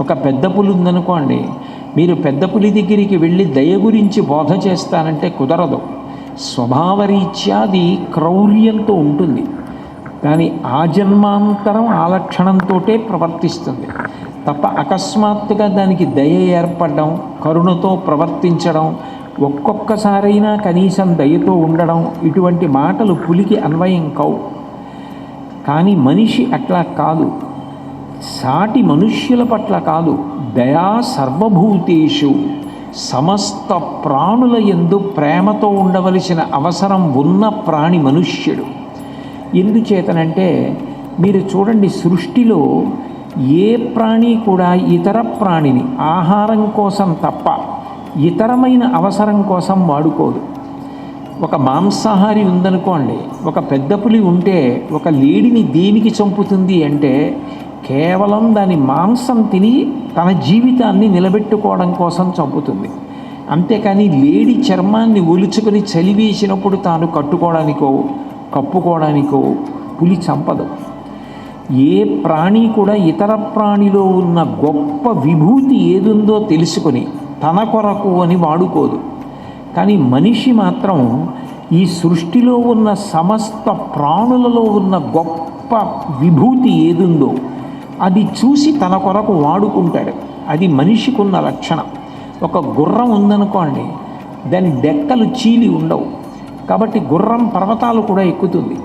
ఒక పెద్ద పులి ఉందనుకోండి మీరు పెద్ద పులి దగ్గరికి వెళ్ళి దయ గురించి బోధ చేస్తానంటే కుదరదు. స్వభావరీత్యాది క్రౌర్యంతో ఉంటుంది. కానీ ఆ జన్మాంతరం ఆ లక్షణంతో ప్రవర్తిస్తుంది. తప్ప అకస్మాత్తుగా దానికి దయ ఏర్పడడం కరుణతో ప్రవర్తించడం ఒక్కొక్కసారైనా కనీసం దయతో ఉండడం ఇటువంటి మాటలు పులికి అన్వయం కావు. కానీ మనిషి అట్లా కాదు. సాటి మనుష్యుల పట్ల కాదు దయా సర్వభూతేషు సమస్త ప్రాణుల ఎందు ప్రేమతో ఉండవలసిన అవసరం ఉన్న ప్రాణి మనుష్యుడు. ఎందుచేతనంటే మీరు చూడండి సృష్టిలో ఏ ప్రాణి కూడా ఇతర ప్రాణిని ఆహారం కోసం తప్ప ఇతరమైన అవసరం కోసం వాడుకోదు. ఒక మాంసాహారి ఉందనుకోండి ఒక పెద్ద పులి ఉంటే ఒక లేడిని దేనికి చంపుతుంది అంటే కేవలం దాని మాంసం తిని తన జీవితాన్ని నిలబెట్టుకోవడం కోసం చంపుతుంది. అంతేకాని లేడి చర్మాన్ని ఒలుచుకొని చలివేసినప్పుడు తాను కట్టుకోవడానికో కప్పుకోవడానికో పులి చంపదు. ఏ ప్రాణి కూడా ఇతర ప్రాణిలో ఉన్న గొప్ప విభూతి ఏదుందో తెలుసుకొని తన కొరకు అని వాడుకోదు. కానీ మనిషి మాత్రం ఈ సృష్టిలో ఉన్న సమస్త ప్రాణులలో ఉన్న గొప్ప విభూతి ఏదుందో అది చూసి తన కొరకు వాడుకుంటాడు. అది మనిషికి ఉన్న లక్షణం. ఒక గుర్రం ఉందనుకోండి దాని డెక్కలు చీలి ఉండవు. కాబట్టి గుర్రం పర్వతాలు కూడా ఎక్కుతుంది.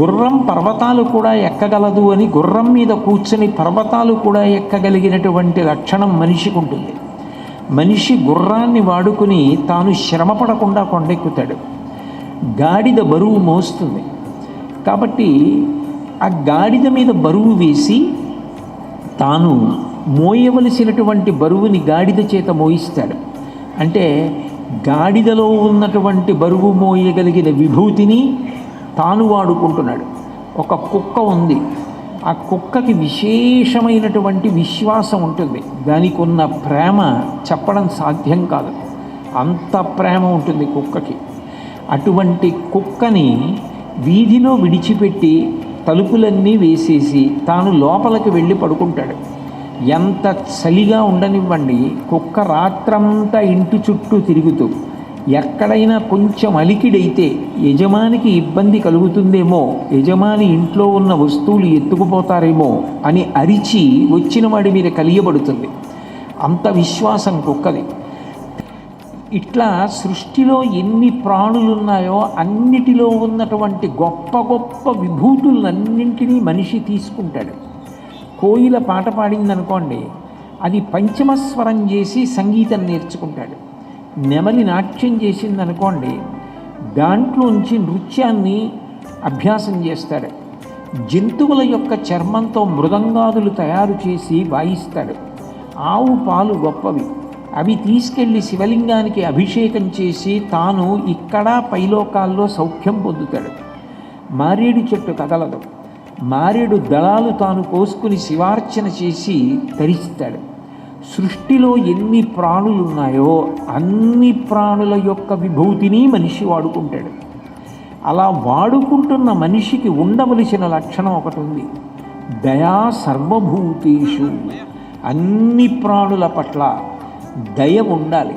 గుర్రం పర్వతాలు కూడా ఎక్కగలదు అని గుర్రం మీద కూర్చొని పర్వతాలు కూడా ఎక్కగలిగినటువంటి లక్షణం మనిషికి ఉంటుంది మనిషి గుర్రాన్ని వాడుకుని తాను శ్రమపడకుండా కొండెక్కుతాడు. గాడిద బరువు మోస్తుంది. కాబట్టి ఆ గాడిద మీద బరువు వేసి తాను మోయవలసినటువంటి బరువుని గాడిద చేత మోయిస్తాడు. అంటే గాడిదలో ఉన్నటువంటి బరువు మోయగలిగిన విభూతిని తాను వాడుకుంటున్నాడు. ఒక కుక్క ఉంది. ఆ కుక్కకి విశేషమైనటువంటి విశ్వాసం ఉంటుంది. దానికి ఉన్న ప్రేమ చెప్పడం సాధ్యం కాదు. అంత ప్రేమ ఉంటుంది కుక్కకి. అటువంటి కుక్కని వీధిలో విడిచిపెట్టి తలుపులన్నీ వేసేసి తాను లోపలికి వెళ్ళి పడుకుంటాడు. ఎంత చలిగా ఉండనివ్వండి కుక్క రాత్రంతా ఇంటి చుట్టూ తిరుగుతూ ఎక్కడైనా కొంచెం అలికిడైతే యజమానికి ఇబ్బంది కలుగుతుందేమో యజమాని ఇంట్లో ఉన్న వస్తువులు ఎత్తుకుపోతారేమో అని అరిచి వచ్చిన వాడి మీద కలియబడుతుంది. అంత విశ్వాసం కుక్కది. ఇట్లా సృష్టిలో ఎన్ని ప్రాణులు ఉన్నాయో అన్నిటిలో ఉన్నటువంటి గొప్ప గొప్ప విభూతులన్నింటినీ మనిషి తీసుకుంటాడు. కోయిల పాట పాడిందనుకోండి అది పంచమస్వరం చేసి సంగీతం నేర్చుకుంటాడు. నెమలి నాట్యం చేసిందనుకోండి దాంట్లోంచి నృత్యాన్ని అభ్యాసం చేస్తాడు. జంతువుల యొక్క చర్మంతో మృదంగాదులు తయారు చేసి వాయిస్తాడు. ఆవు పాలు గొప్పవి. అవి తీసుకెళ్ళి శివలింగానికి అభిషేకం చేసి తాను ఇక్కడ పైలోకాల్లో సౌఖ్యం పొందుతాడు. మారేడు చెట్టు కదలదు. మారేడు దళాలు తాను కోసుకుని శివార్చన చేసి తరిస్తాడు. సృష్టిలో ఎన్ని ప్రాణులు ఉన్నాయో అన్ని ప్రాణుల యొక్క విభూతిని మనిషి వాడుకుంటాడు. అలా వాడుకుంటున్న మనిషికి ఉండవలసిన లక్షణం ఒకటి ఉంది. దయా సర్వభూతేషు. అన్ని ప్రాణుల పట్ల దయ ఉండాలి.